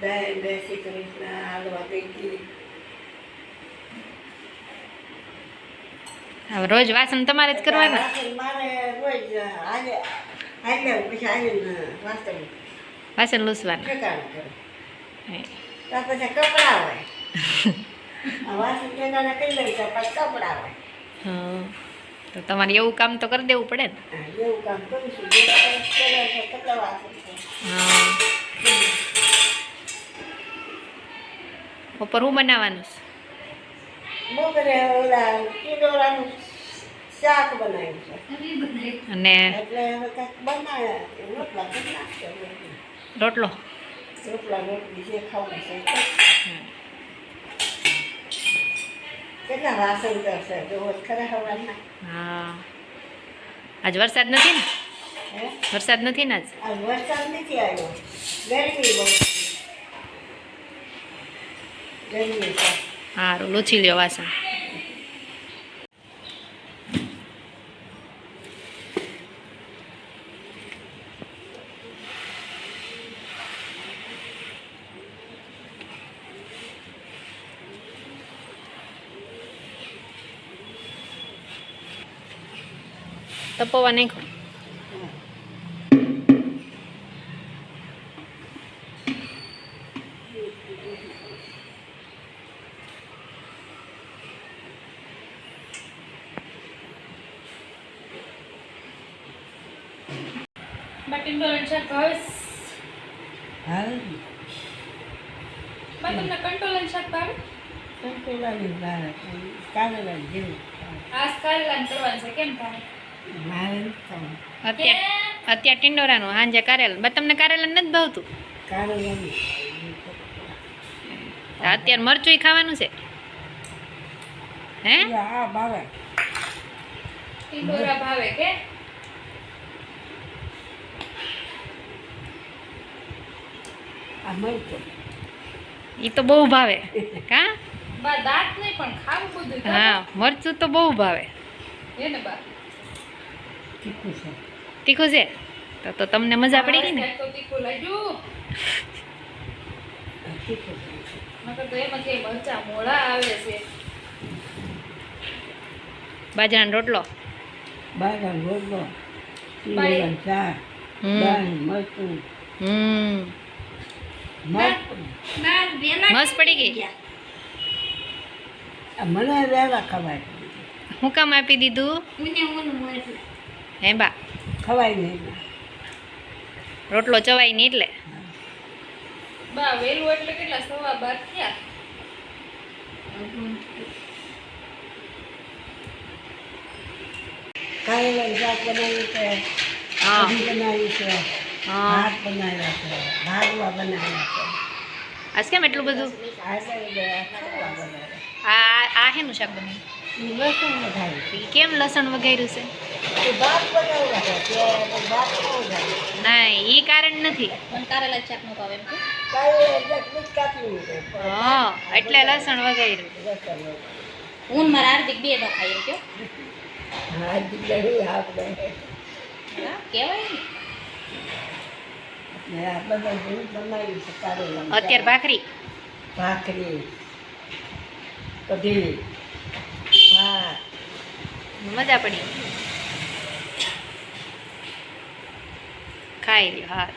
દાય બેસી કૃષ્ણ હાલવા ગઈ હતી હવે રોજ વાસણ તમારે જ કરવાના વાસણ લૂસવાનું તો તમારે એવું કામ તો કરી દેવું પડે ને એવું કામ કરું છે હા વાસણ હું બનાવવાનું છે? અને રોટલો હા. આજ વરસાદ નથી ને? વરસાદ નથી ને આજ? વરસાદ નથી આવ્યો. ગરમી બહુ સારું લૂછી લ્યો વાસણ. તપવા નાખો બટેટાનું શાક ભાવે હાલ બા તમને કંટ્રોલ શાક ભાવે સંતુલાની બહાર કારેલા જેવું આજ કારેલાનું કરવાનું છે કેમ ભાવે અત્યારે અત્યારે ટિંડોરાનું હાંજે કારેલા બા તમને કારેલા નથી ભાવતું કારેલાની અત્યારે મરચું ખાવાનું છે હે હા બાબા ટીંડોરા ભાવે કે આ એ તો બહુ ભાવે. કા? દાંત નહીં પણ ખાવું બધું હા મરચું તો બહુ ભાવે. ને બા? તીખું છે. તીખું છે? તો તો તમને મજા પડી ગઈ ને? તો તીખું લાગ્યું તીખું નકર તો એમાં કે મરચા મોળા આવે છે. બાજરાનો રોટલો? બાજરા રોટલો ચા હમ. મરચું. હમ. મસ્ત. પડી ગઈ? મને વહેલા ખવાય. હું કામ આપી દીધું? હે બા. ખવાય નહીં. રોટલો ચવાય નહીં એટલે. બા વેલું એટલે કેટલા સવા બાર થયા? કારેલાનું શાક બનાવ્યું છે હા. કઢી બનાવી છે. ભાત બનાવ્યા છે ભાગવા બનાવ્યા છે. આજ કેમ એટલું બધું? આ આ- હેનું શાક બનાવ્યું લસણ વધારે કેમ લસણ વગાડ્યું છે? ના એ કારણ નથી. કારેલા શાક નો ભાવ એમ હા એટલે લસણ વગાડ્યું હું મારા હાર્દિક બે નો ખાઈ એમ કે હા દીકરી આપણે કહેવાય ને. અત્યારે ભાખરી? ભાખરી કઢી મજા પડી. ખાઈ લ્યો હા.